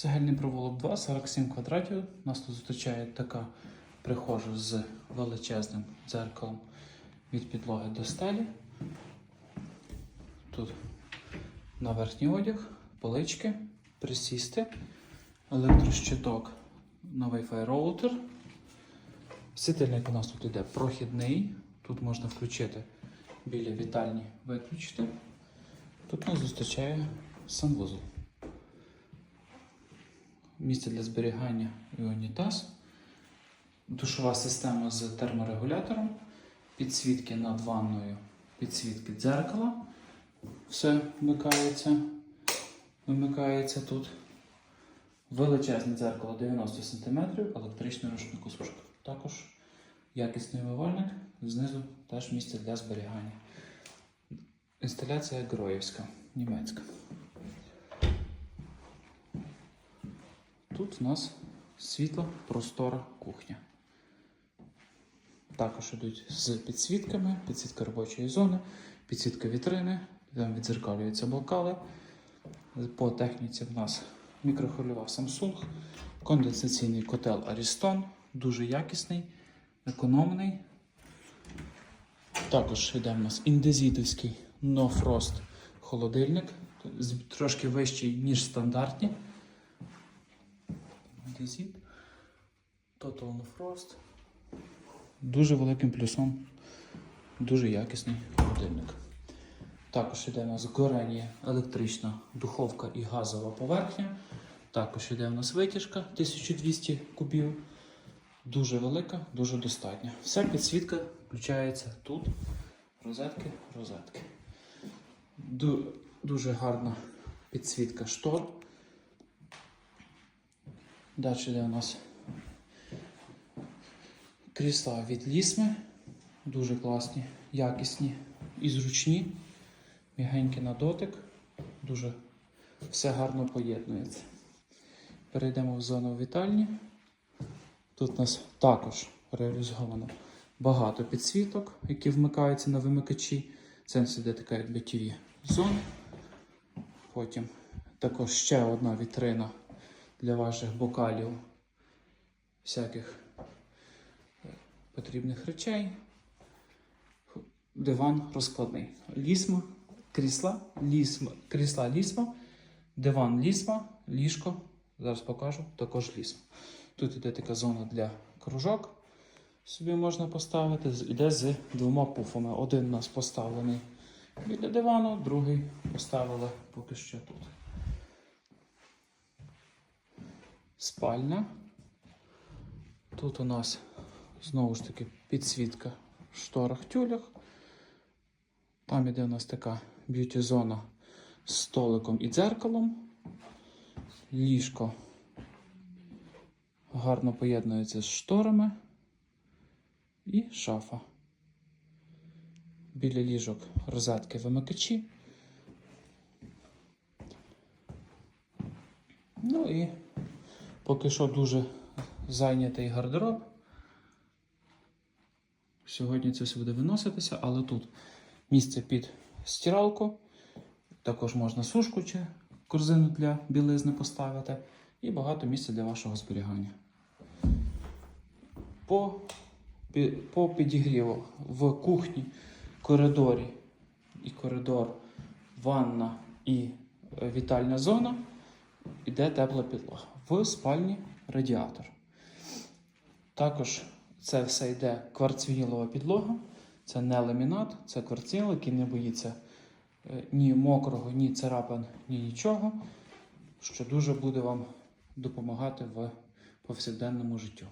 Цегельний провулок 2, 47 квадратів. Нас тут зустрічає така прихожа з величезним дзеркалом від підлоги до стелі. Тут на верхній одяг, полички, присісти, електрощиток на Wi-Fi. Світильник у нас тут іде прохідний. Тут можна включити біля вітальні, виключити. Тут нас зустрічає санвузол. Місце для зберігання і унітаз. Душова система з терморегулятором, підсвітки над ванною, підсвітки дзеркала. Все вмикається, вимикається тут. Величезне дзеркало 90 см, електричний рушникосушка. Також якісний умивальник, знизу теж місце для зберігання. Інсталяція Гроївська, німецька. Тут у нас світла, простора кухня. Також йдуть з підсвітками, підсвітка робочої зони, підсвітка вітрини, там відзеркалюються бокали. По техніці в нас мікрохвильова Samsung, конденсаційний котел Ariston, дуже якісний, економний. Також йде в нас індезітовський No Frost холодильник, трошки вищий, ніж стандартні. Індезіт. Total Frost. Дуже великим плюсом, дуже якісний холодильник. Також йде у нас горені електрична духовка і газова поверхня. Також йде у нас витяжка 1200 кубів. Дуже велика, дуже достатня. Вся підсвітка включається тут. Розетки, розетки. Дуже гарна підсвітка штор. Далі йде у нас крісла від лісми. Дуже класні, якісні і зручні. Мігенькі на дотик. Дуже все гарно поєднується. Перейдемо в зону вітальні. Тут у нас також реалізовано багато підсвіток, які вмикаються на вимикачі. Це сюди така як BTV зона. Потім також ще одна вітрина для ваших бокалів, всяких е, потрібних речей. Диван розкладний. Лісма, крісла, лісма, крісла лісма, диван лісма, ліжко. Зараз покажу, також лісма. Тут іде така зона для кружок. Собі можна поставити. Іде з двома пуфами. Один у нас поставлений біля дивану, другий поставили поки що тут. Спальня. Тут у нас знову ж таки підсвітка в шторах тюлях. Там іде у нас така б'юті-зона з столиком і дзеркалом. Ліжко гарно поєднується з шторами. І шафа. Біля ліжок розетки вимикачі. Ну і поки що дуже зайнятий гардероб. Сьогодні це все буде виноситися, але тут місце під стиралку. Також можна сушку чи корзину для білизни поставити. І багато місця для вашого зберігання. По, по підігріву в кухні, коридорі і коридор, ванна і е, вітальна зона іде тепла підлога. В спальні радіатор. Також це все йде кварцвінілова підлога. Це не ламінат, це кварцвініл, який не боїться е, ні мокрого, ні царапин, ні нічого, що дуже буде вам допомагати в повсякденному життю.